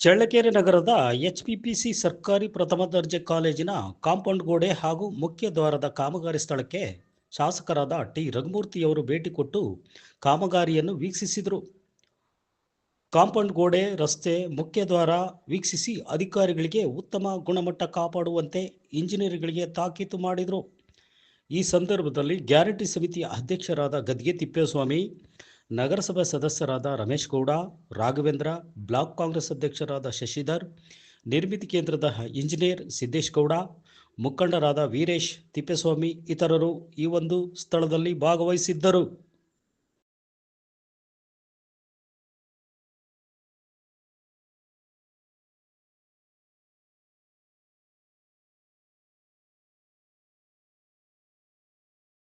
ಚಳ್ಳಕೆರೆ ನಗರದ ಎಚ್ಪಿಪಿಸಿ ಸರ್ಕಾರಿ ಪ್ರಥಮ ದರ್ಜೆ ಕಾಲೇಜಿನ ಕಾಂಪೌಂಡ್ ಗೋಡೆ ಹಾಗೂ ಮುಖ್ಯ ದ್ವಾರದ ಕಾಮಗಾರಿ ಸ್ಥಳಕ್ಕೆ ಶಾಸಕರಾದ ಟಿ ರಘುಮೂರ್ತಿಯವರು ಭೇಟಿ ಕೊಟ್ಟು ಕಾಮಗಾರಿಯನ್ನು ವೀಕ್ಷಿಸಿದರು. ಕಾಂಪೌಂಡ್ ಗೋಡೆ, ರಸ್ತೆ, ಮುಖ್ಯ ದ್ವಾರ ವೀಕ್ಷಿಸಿ ಅಧಿಕಾರಿಗಳಿಗೆ ಉತ್ತಮ ಗುಣಮಟ್ಟ ಕಾಪಾಡುವಂತೆ ಇಂಜಿನಿಯರ್ಗಳಿಗೆ ತಾಕೀತು ಮಾಡಿದರು. ಈ ಸಂದರ್ಭದಲ್ಲಿ ಗ್ಯಾರಂಟಿ ಸಮಿತಿಯ ಅಧ್ಯಕ್ಷರಾದ ಗದ್ಗೆ ತಿಪ್ಪೇಸ್ವಾಮಿ ನಗರಸಭೆ ಸದಸ್ಯರಾದ ರಮೇಶ್ ಗೌಡ, ರಾಘವೇಂದ್ರ, ಬ್ಲಾಕ್ ಕಾಂಗ್ರೆಸ್ ಅಧ್ಯಕ್ಷರಾದ ಶಶಿಧರ್, ನಿರ್ಮಿತಿ ಕೇಂದ್ರದ ಇಂಜಿನಿಯರ್ ಸಿದ್ದೇಶ್ ಗೌಡ, ಮುಖಂಡರಾದ ವೀರೇಶ್ ತಿಪ್ಪೇಸ್ವಾಮಿ, ಇತರರು ಈ ಒಂದು ಸ್ಥಳದಲ್ಲಿ ಭಾಗವಹಿಸಿದ್ದರು.